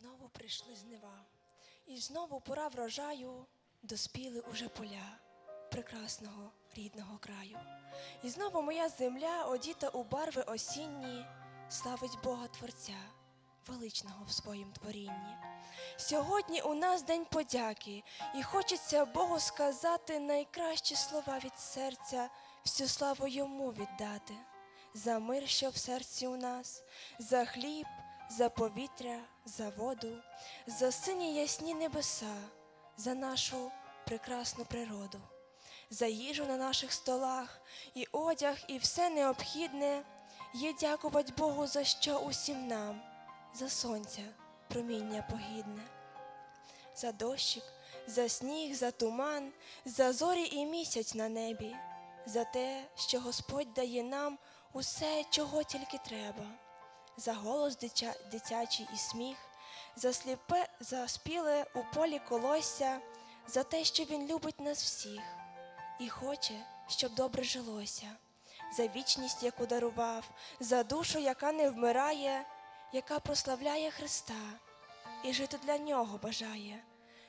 знову прийшли жнива, і знову пора врожаю, доспіли уже поля прекрасного рідного краю. І знову моя земля, одіта у барви осінні, славить Бога Творця, величного в своїм творінні. Сьогодні у нас день подяки, і хочеться Богу сказати найкращі слова від серця, всю славу йому віддати. За мир, що в серці у нас, за хліб, за повітря, за воду, за сині ясні небеса, за нашу прекрасну природу, за їжу на наших столах, і одяг, і все необхідне. Є дякувати Богу за що усім нам, за сонця, проміння погідне, за дощик, за сніг, за туман, за зорі і місяць на небі, за те, що Господь дає нам усе, чого тільки треба, за голос дитя, дитячий і сміх, за сліпе, за спіле у полі колосся, за те, що Він любить нас всіх і хоче, щоб добре жилося, за вічність, яку дарував, за душу, яка не вмирає, яка прославляє Христа і жити для нього бажає.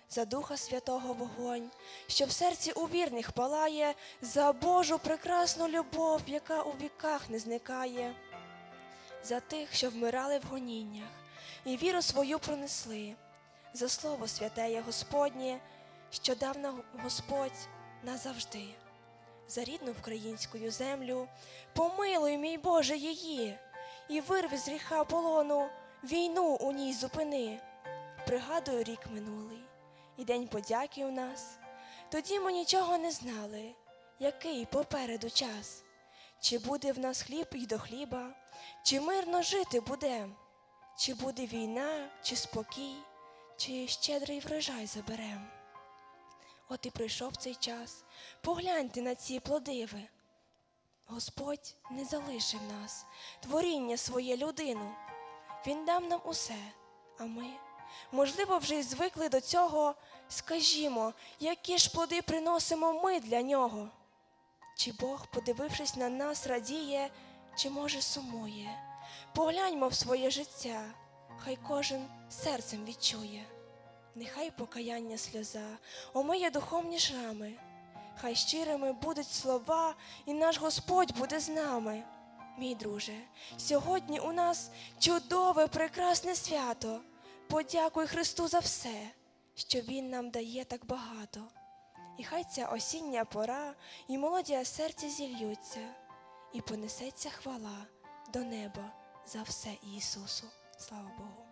За Духа Святого вогонь, що в серці у вірних палає, за Божу прекрасну любов, яка у віках не зникає, за тих, що вмирали в гоніннях, і віру свою пронесли, за Слово святеє Господнє, що дав нам Господь назавжди, за рідну українську землю, помилуй, мій Боже, її, і вирви з гріха полону, війну у ній зупини. Пригадую рік минулий і день подяки у нас. Тоді ми нічого не знали, який попереду час. Чи буде в нас хліб і до хліба, чи мирно жити будем, чи буде війна, чи спокій, чи щедрий врожай заберем. От і прийшов цей час, погляньте на ці плодиви. Господь не залишив нас, творіння своє людину. Він дав нам усе, а ми, можливо, вже й звикли до цього. Скажімо, які ж плоди приносимо ми для нього? Чи Бог, подивившись на нас, радіє, чи може сумує? Погляньмо в своє життя, хай кожен серцем відчує. Нехай покаяння сльоза омиє духовні шрами, хай щирими будуть слова, і наш Господь буде з нами. Мій друже, сьогодні у нас чудове, прекрасне свято. Подякуй Христу за все, що Він нам дає так багато. І хай ця осіння пора і молодія серця зільються, і понесеться хвала до неба за все Ісусу. Слава Богу.